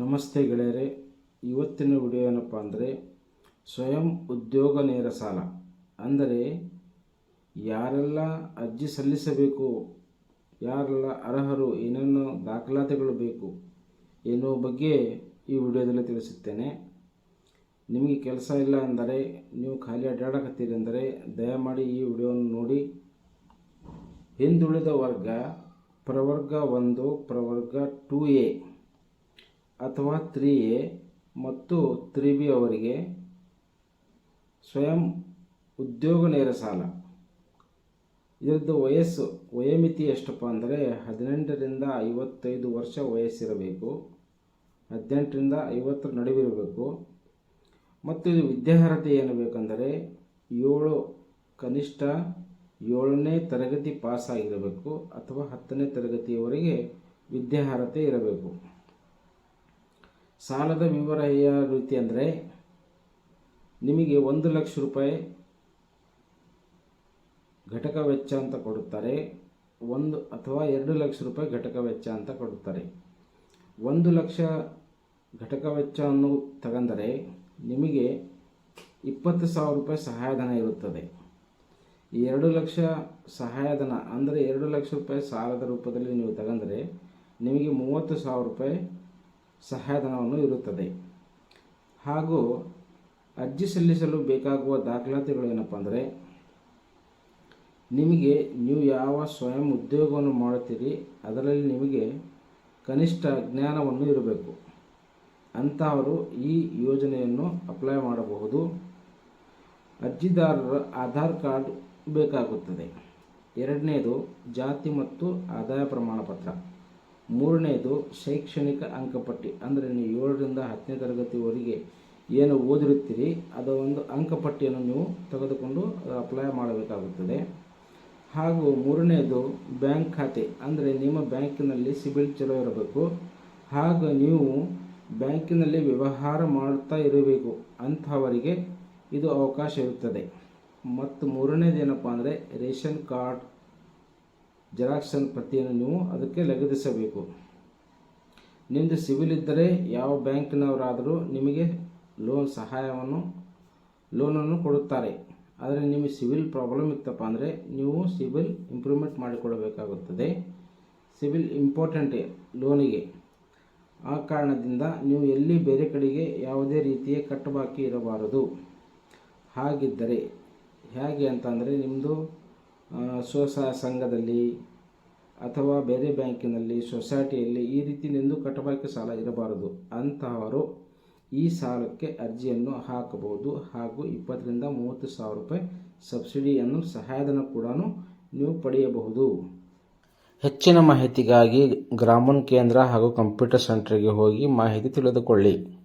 ನಮಸ್ತೆ ಗೆಳೆಯರೆ, ಇವತ್ತಿನ ವಿಡಿಯೋ ಏನಪ್ಪ ಅಂದರೆ ಸ್ವಯಂ ಉದ್ಯೋಗ ನೇರ ಸಾಲ. ಅಂದರೆ ಯಾರೆಲ್ಲ ಅರ್ಜಿ ಸಲ್ಲಿಸಬೇಕು, ಯಾರೆಲ್ಲ ಅರ್ಹರು, ಏನೇನು ದಾಖಲಾತಿಗಳು ಬೇಕು ಎನ್ನುವ ಬಗ್ಗೆ ಈ ವಿಡಿಯೋದಲ್ಲಿ ತಿಳಿಸುತ್ತೇನೆ. ನಿಮಗೆ ಕೆಲಸ ಇಲ್ಲ ಅಂದರೆ, ನೀವು ಖಾಲಿ ಅಡ್ಡಾಡಕತ್ತೀರಿ ಅಂದರೆ ದಯಮಾಡಿ ಈ ವಿಡಿಯೋವನ್ನು ನೋಡಿ. ಹಿಂದುಳಿದ ವರ್ಗ, ಪ್ರವರ್ಗ ಒಂದು, ಪ್ರವರ್ಗ ಟೂ ಎ. ಅಥವಾ ತ್ರೀ ಎ ಮತ್ತು ತ್ರೀ ಬಿ ಅವರಿಗೆ ಸ್ವಯಂ ಉದ್ಯೋಗ ನೇರ ಸಾಲ. ಇದರದ್ದು ವಯಸ್ಸು, ವಯೋಮಿತಿ ಎಷ್ಟಪ್ಪ ಅಂದರೆ ಹದಿನೆಂಟರಿಂದ ಐವತ್ತೈದು ವರ್ಷ ವಯಸ್ಸಿರಬೇಕು, ಹದಿನೆಂಟರಿಂದ ಐವತ್ತರ ನಡುವಿರಬೇಕು. ಮತ್ತು ಇದು ವಿದ್ಯಾರ್ಹತೆ ಏನು ಬೇಕೆಂದರೆ ಏಳು ಕನಿಷ್ಠ ಏಳನೇ ತರಗತಿ ಪಾಸ್ ಆಗಿರಬೇಕು ಅಥವಾ ಹತ್ತನೇ ತರಗತಿಯವರೆಗೆ ವಿದ್ಯಾರ್ಹತೆ ಇರಬೇಕು. ಸಾಲದ ವಿವರ ಯಾವ ರೀತಿ ಅಂದರೆ ನಿಮಗೆ ಒಂದು ಲಕ್ಷ ರೂಪಾಯಿ ಘಟಕ ವೆಚ್ಚ ಅಂತ ಕೊಡುತ್ತಾರೆ. ಒಂದು ಅಥವಾ ಎರಡು ಲಕ್ಷ ರೂಪಾಯಿ ಘಟಕ ವೆಚ್ಚ ಅಂತ ಕೊಡುತ್ತಾರೆ. ಒಂದು ಲಕ್ಷ ಘಟಕ ವೆಚ್ಚವನ್ನು ತಗಂದರೆ ನಿಮಗೆ ಇಪ್ಪತ್ತು ಸಾವಿರ ರೂಪಾಯಿ ಸಹಾಯಧನ ಇರುತ್ತದೆ. ಎರಡು ಲಕ್ಷ ಸಹಾಯಧನ ಅಂದರೆ ಎರಡು ಲಕ್ಷ ರೂಪಾಯಿ ಸಾಲದ ರೂಪದಲ್ಲಿ ನೀವು ತಗಂದರೆ ನಿಮಗೆ ಮೂವತ್ತು ಸಾವಿರ ರೂಪಾಯಿ ಸಹಾಯಧನವನ್ನು ಇರುತ್ತದೆ. ಹಾಗೂ ಅರ್ಜಿ ಸಲ್ಲಿಸಲು ಬೇಕಾಗುವ ದಾಖಲಾತಿಗಳು ಏನಪ್ಪ ಅಂದರೆ, ನಿಮಗೆ ನೀವು ಯಾವ ಸ್ವಯಂ ಉದ್ಯೋಗವನ್ನು ಮಾಡುತ್ತೀರಿ, ಅದರಲ್ಲಿ ನಿಮಗೆ ಕನಿಷ್ಠ ಜ್ಞಾನವನ್ನು ಇರಬೇಕು. ಅಂಥವರು ಈ ಯೋಜನೆಯನ್ನು ಅಪ್ಲೈ ಮಾಡಬಹುದು. ಅರ್ಜಿದಾರರ ಆಧಾರ್ ಕಾರ್ಡ್ ಬೇಕಾಗುತ್ತದೆ. ಎರಡನೇದು ಜಾತಿ ಮತ್ತು ಆದಾಯ ಪ್ರಮಾಣ ಪತ್ರ ಮೂರನೇದು ಶೈಕ್ಷಣಿಕ ಅಂಕಪಟ್ಟಿ. ಅಂದರೆ ನೀವು ಏಳರಿಂದ ಹತ್ತನೇ ತರಗತಿವರೆಗೆ ಏನು ಓದಿರುತ್ತೀರಿ ಅದು ಒಂದು ಅಂಕಪಟ್ಟಿಯನ್ನು ನೀವು ತೆಗೆದುಕೊಂಡು ಅಪ್ಲೈ ಮಾಡಬೇಕಾಗುತ್ತದೆ. ಹಾಗೂ ಮೂರನೇದು ಬ್ಯಾಂಕ್ ಖಾತೆ. ಅಂದರೆ ನಿಮ್ಮ ಬ್ಯಾಂಕಿನಲ್ಲಿ ಸಿಬಿಲ್ ಚಲೋ ಇರಬೇಕು. ಹಾಗೂ ನೀವು ಬ್ಯಾಂಕಿನಲ್ಲಿ ವ್ಯವಹಾರ ಮಾಡ್ತಾ ಇರಬೇಕು ಅಂಥವರಿಗೆ ಇದು ಅವಕಾಶ ಇರುತ್ತದೆ. ಮತ್ತು ಮೂರನೇದೇನಪ್ಪ ಅಂದರೆ ರೇಷನ್ ಕಾರ್ಡ್ ಜೆರಾಕ್ಸನ್ ಪ್ರತಿಯನ್ನು ನೀವು ಅದಕ್ಕೆ ಲಗದಿಸಬೇಕು ನಿಮ್ಮದು ಸಿವಿಲ್ ಇದ್ದರೆ ಯಾವ ಬ್ಯಾಂಕಿನವರಾದರೂ ನಿಮಗೆ ಲೋನ್ ಸಹಾಯವನ್ನು, ಲೋನನ್ನು ಕೊಡುತ್ತಾರೆ. ಆದರೆ ನಿಮಗೆ ಸಿವಿಲ್ ಪ್ರಾಬ್ಲಮ್ ಇತ್ತಪ್ಪ ಅಂದರೆ ನೀವು ಸಿವಿಲ್ ಇಂಪ್ರೂವ್ಮೆಂಟ್ ಮಾಡಿಕೊಡಬೇಕಾಗುತ್ತದೆ ಸಿವಿಲ್ ಇಂಪಾರ್ಟೆಂಟ್ ಲೋನಿಗೆ. ಆ ಕಾರಣದಿಂದ ನೀವು ಎಲ್ಲಿ ಬೇರೆ ಕಡೆಗೆ ಯಾವುದೇ ರೀತಿಯ ಕಟ್ಟಬಾಕಿ ಇರಬಾರದು. ಹಾಗಿದ್ದರೆ, ಹೇಗೆ ಅಂತಂದರೆ ನಿಮ್ಮದು ಸ್ವಸಹಾಯ ಸಂಘದಲ್ಲಿ ಅಥವಾ ಬೇರೆ ಬ್ಯಾಂಕಿನಲ್ಲಿ, ಸೊಸೈಟಿಯಲ್ಲಿ ಈ ರೀತಿ ನಿಂದು ಕಟ್ಟಬಾಕಿ ಸಾಲ ಇರಬಾರದು. ಅಂತಹವರು ಈ ಸಾಲಕ್ಕೆ ಅರ್ಜಿಯನ್ನು ಹಾಕಬಹುದು. ಹಾಗೂ ಇಪ್ಪತ್ತರಿಂದ ಮೂವತ್ತು ಸಾವಿರ ರೂಪಾಯಿ ಸಬ್ಸಿಡಿಯನ್ನು ಸಹಾಯಧನ ಕೂಡ ನೀವು ಪಡೆಯಬಹುದು. ಹೆಚ್ಚಿನ ಮಾಹಿತಿಗಾಗಿ ಗ್ರಾಮೀಣ ಕೇಂದ್ರ ಹಾಗೂ ಕಂಪ್ಯೂಟರ್ ಸೆಂಟರ್ಗೆ ಹೋಗಿ ಮಾಹಿತಿ ತಿಳಿದುಕೊಳ್ಳಿ.